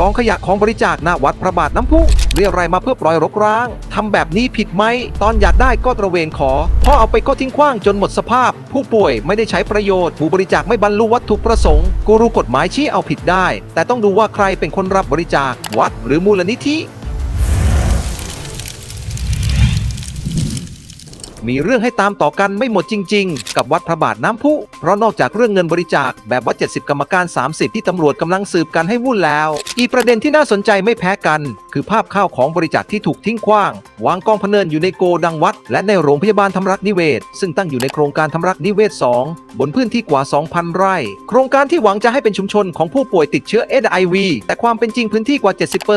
กองขยะของบริจาคหน้าวัดพระบาทน้ำพุเรียรายมาเพื่อปล่อยรกร้างทำแบบนี้ผิดไหม ตอนอยากได้ก็ตระเวนขอ พอเอาไปก็ทิ้งขว้างจนหมดสภาพ ผู้ป่วยไม่ได้ใช้ประโยชน์ ผู้บริจาคไม่บรรลุวัตถุประสงค์ กูรู้กฎหมายชี้เอาผิดได้ แต่ต้องดูว่าใครเป็นคนรับบริจาควัด หรือมูลนิธิ มีเรื่องให้ตามต่อกันไม่หมดจริง ๆ กับวัดพระบาทน้ำพุ เพราะนอกจากเรื่องเงินบริจาคแบบวัด 70 กรรมการ 30 ที่ตำรวจกำลังสืบกันให้วุ่นแล้ว อีกประเด็นที่น่าสนใจไม่แพ้กัน คือภาพข้าวของบริจาคที่ถูกทิ้งขว้าง วางกองพเนินอยู่ในโกดังวัด และในโรงพยาบาลธรรมรักษ์นิเวศ ซึ่งตั้งอยู่ในโครงการธรรมรักษ์นิเวศ 2 บนพื้นที่กว่า 2,000 ไร่ โครงการที่หวังจะให้เป็นชุมชนของผู้ป่วยติดเชื้อ HIV แต่ความเป็นจริงพื้นที่กว่า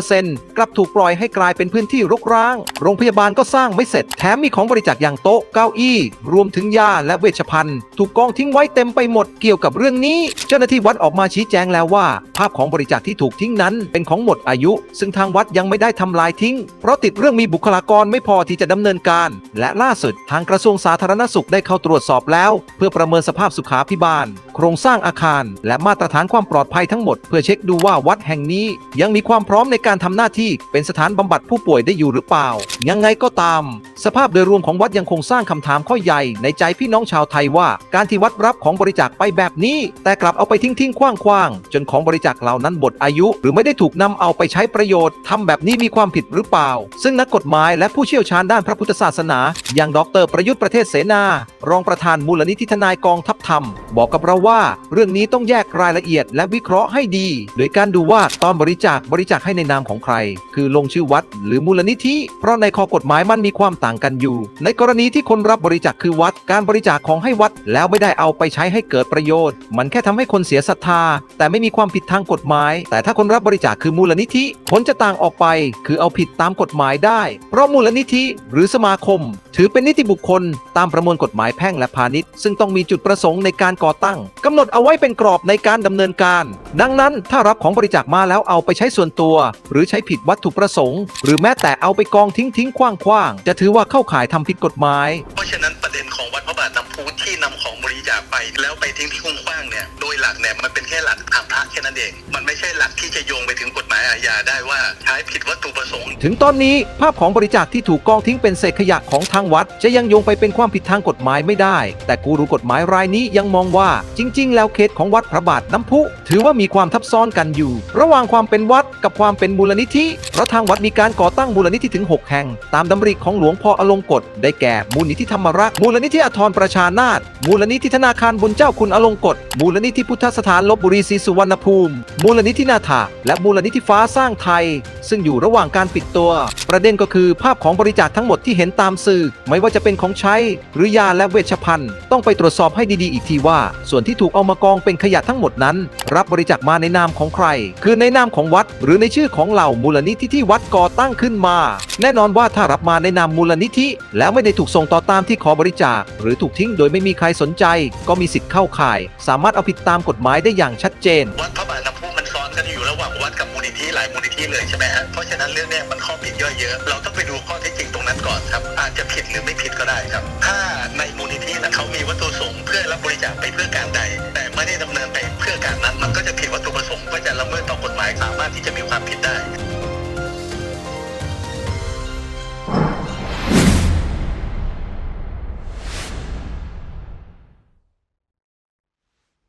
70%กลับถูกปล่อยให้กลายเป็นพื้นที่รกร้าง โรงพยาบาลก็สร้างไม่เสร็จแถมมีของบริจาคอย่างโต๊ะเก้าอี้ รวมถึงยาและเวชภัณฑ์ถูกกองทิ้งไว้เต็มไปหมดเกี่ยวกับเรื่องนี้ เจ้าหน้าที่วัดออกมาชี้แจงแล้วว่า ภาพของบริจาคที่ถูกทิ้งนั้นเป็นของหมดอายุ ซึ่งทางวัดยังไม่ได้ทำลายทิ้ง เพราะติดเรื่องมีบุคลากรไม่พอที่จะดำเนินการ และล่าสุดทางกระทรวงสาธารณสุขได้เข้าตรวจสอบแล้ว เพื่อประเมินสภาพสุขาพิบาล โครงสร้างอาคาร และมาตรฐานความปลอดภัยทั้งหมด เพื่อเช็คดูว่าวัดแห่งนี้ ยังมีความพร้อมในการทำหน้าที่เป็นสถานบำบัดผู้ป่วยได้อยู่หรือเปล่า ยังไงก็ตาม สภาพโดยรวมของวัดยังคงสร้างคำถามข้อใหญ่ในใจพี่น้องชาวไทยว่า การที่วัดรับของบริจาคไปแบบนี้ แต่กลับเอาไปทิ้งทิ้งๆคว้างคว้างๆจนของบริจาคเหล่านั้นหมดอายุ หรือไม่ได้ถูกนำเอาไปใช้ประโยชน์ทำแบบนี้มีความผิดหรือเปล่า ซึ่งนักกฎหมายและผู้เชี่ยวชาญด้านพระพุทธศาสนา อย่างดรประยุทธ์ประเทศเสนา รองประธานมูลนิธิทนายกองทัพธรรม บอกกับเราว่า เรื่องนี้ต้องแยกรายละเอียดและวิเคราะห์ให้ดี โดยการดูว่าตอนบริจาคบริจาคให้ในนามของใคร คือลงชื่อวัด หรือมูลนิธิ เพราะในข้อกฎหมายมันมีความต่างกันอยู่ ในกรณีที่คนรับบริจาคคือวัด การบริจาคของให้วัด แล้วไม่ได้เอาไปใช้ให้เกิดประโยชน์ มันแค่ทำให้คนเสียศรัทธา แต่ไม่มีความผิดทางกฎหมาย แต่ถ้าคนรับบริจาคคือมูลนิธิผลจะต่างออกไปคือเอาผิดตามกฎหมายได้ เพราะมูลนิธิหรือสมาคม ถือเป็นนิติบุคคล ตามประมวลกฎหมายแพ่งและพาณิชย์ ซึ่งต้องมีจุดประสงค์ในการก่อตั้งกำหนดเอาไว้เป็นกรอบในการดำเนินการ ดังนั้นถ้ารับของบริจาคมาแล้วเอาไปใช้ส่วนตัว หรือใช้ผิดวัตถุประสงค์ หรือแม้แต่เอาไปกองทิ้งทิ้งคว้างคว้างๆจะถือว่าเข้าข่ายทำผิดกฎหมาย ไปแล้วไปทิ้งที่คุ้งขว้างเนี่ยโดยหลักเนี่ยมันเป็นแค่หลักทางพระแค่นั้นเอง มันไม่ใช่หลักที่จะโยงไปถึงกฎหมายอาญาได้ว่าใช้ผิดวัตถุประสงค์ ถึงตอนนี้ภาพของบริจาคที่ถูกกองทิ้งเป็นเศษขยะของทางวัด จะยังโยงไปเป็นความผิดทางกฎหมายไม่ได้ แต่กูรู้กฎหมายรายนี้ยังมองว่าจริง ๆ แล้วเคสของวัดพระบาทน้ำพุ ถือว่ามีความทับซ้อนกันอยู่ ระหว่างความเป็นวัดกับความเป็นมูลนิธิเพราะทางวัดมีการก่อตั้งมูลนิธิถึง 6 แห่ง ตามดำริของหลวงพ่ออลงกฎได้แก่มูลนิธิธรรมรักมูลนิธิอทรประชานาถมูลนิธิธนาคารารบุญเจ้าคุณอลงกฎมูลนิธิพุทธสถานลบบุรีศรีสุวรรณภูมิ มูลนิธินาถาและมูลนิธิฟ้าสร้างไทย ซึ่งอยู่ระหว่างการปิดตัว ประเด็นก็คือภาพของบริจาคทั้งหมดที่เห็นตามสื่อ ไม่ว่าจะเป็นของใช้ หรือยาและเวชภัณฑ์ ต้องไปตรวจสอบให้ดีๆ อีกทีว่า ส่วนที่ถูกเอามากองเป็นขยะทั้งหมดนั้น รับบริจาคมาในนามของใคร คือในนามของวัด หรือในชื่อของเหล่ามูลนิธิที่วัดก่อตั้งขึ้นมา แน่นอนว่าถ้ารับมาในนามมูลนิธิ แล้วไม่ได้ถูกส่งต่อตามที่ขอบริจาค หรือถูกทิ้งโดยไม่มีใครสนใจก็มีสิทธิ์เข้าข่าย สามารถเอาผิดตามกฎหมายได้อย่างชัดเจน วัดพระบาทน้ำพุมันซ้อนกันอยู่ระหว่างวัดกับมูลนิธิหลายมูลนิธิเลยใช่ไหมฮะเพราะฉะนั้นเรื่องเนี้ยมันข้อผิดย่อยเยอะเราต้องไปดูข้อเท็จจริง